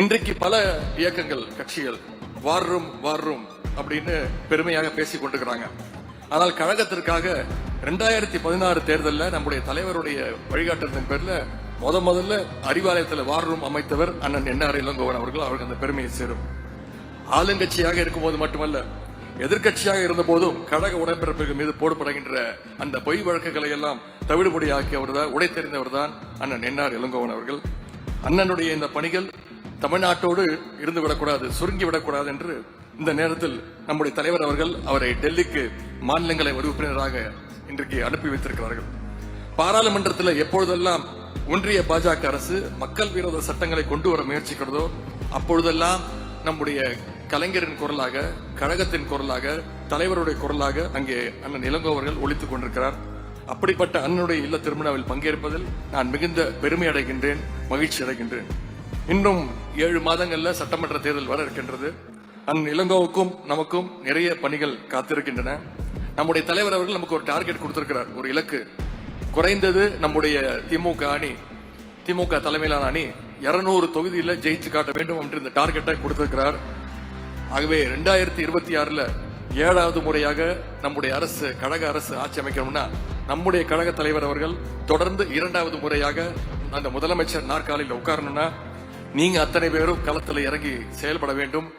இன்றைக்கு பல இயக்கங்கள் கட்சிகள் வார்ரும் வார்ரும் அப்படின்னு பெருமையாக பேசிக் கொண்டிருக்கிறாங்க. ஆனால் கழகத்திற்காக ரெண்டாயிரத்தி பதினாறு தேர்தலில் நம்முடைய தலைவருடைய வழிகாட்டுறதன் பேர்ல முத முதல்ல அறிவாலயத்தில் வார்ரும் அமைத்தவர் அண்ணன் என்ஆர் இளங்கோவன் அவர்கள். அவருக்கு அந்த பெருமையை சேரும். ஆளுங்கட்சியாக இருக்கும்போது மட்டுமல்ல எதிர்க்கட்சியாக இருந்த போதும் கழக உடன்பிறப்புகள் மீது போடப்படுகின்ற அந்த பொய் வழக்குகளை எல்லாம் தவிடுபடியாக்கியவர் தான் உடை தெரிந்தவர் தான் அண்ணன் என்ஆர் இளங்கோவன் அவர்கள். அண்ணனுடைய இந்த பணிகள் தமிழ்நாட்டோடு இருந்து விடக்கூடாது சுருங்கி விடக்கூடாது என்று இந்த நேரத்தில் நம்முடைய தலைவர் அவர்கள் அவரை டெல்லிக்கு மாநிலங்களை உறுப்பினராக இன்றைக்கு அனுப்பி வைத்திருக்கிறார்கள். பாராளுமன்றத்தில் எப்பொழுதெல்லாம் ஒன்றிய பாஜக அரசு மக்கள் விரோத சட்டங்களை கொண்டு வர முயற்சிக்கிறதோ அப்பொழுதெல்லாம் நம்முடைய கலைஞரின் குரலாக கழகத்தின் குரலாக தலைவருடைய குரலாக அங்கே அண்ணன் இளங்கோ அவர்கள் ஒழித்துக் கொண்டிருக்கிறார். அப்படிப்பட்ட அண்ணனுடைய இல்ல திருமணாவில் பங்கேற்பதில் நான் மிகுந்த பெருமை அடைகின்றேன் மகிழ்ச்சி அடைகின்றேன். இன்னும் ஏழு மாதங்கள்ல சட்டமன்ற தேர்தல் வர இருக்கின்றது. அந் இளங்கோவுக்கும் நமக்கும் நிறைய பணிகள் காத்திருக்கின்றன. நம்முடைய தலைவர் அவர்கள் நமக்கு ஒரு டார்கெட் கொடுத்திருக்கிறார் ஒரு இலக்கு. குறைந்தது நம்முடைய திமுக அணி திமுக தலைமையிலான அணி இருநூறு தொகுதியில் ஜெயிச்சு காட்ட வேண்டும் என்று இந்த டார்கெட்டை கொடுத்திருக்கிறார். ஆகவே ரெண்டாயிரத்தி இருபத்தி ஆறில் ஏழாவது முறையாக நம்முடைய அரசு கழக அரசு ஆட்சி அமைக்கணும்னா நம்முடைய கழக தலைவர் அவர்கள் தொடர்ந்து இரண்டாவது முறையாக அந்த முதலமைச்சர் நாற்காலியில் உட்காரணும்னா நீங்க அத்தனை பேரும் களத்தில் இறங்கி செயல்பட வேண்டும்.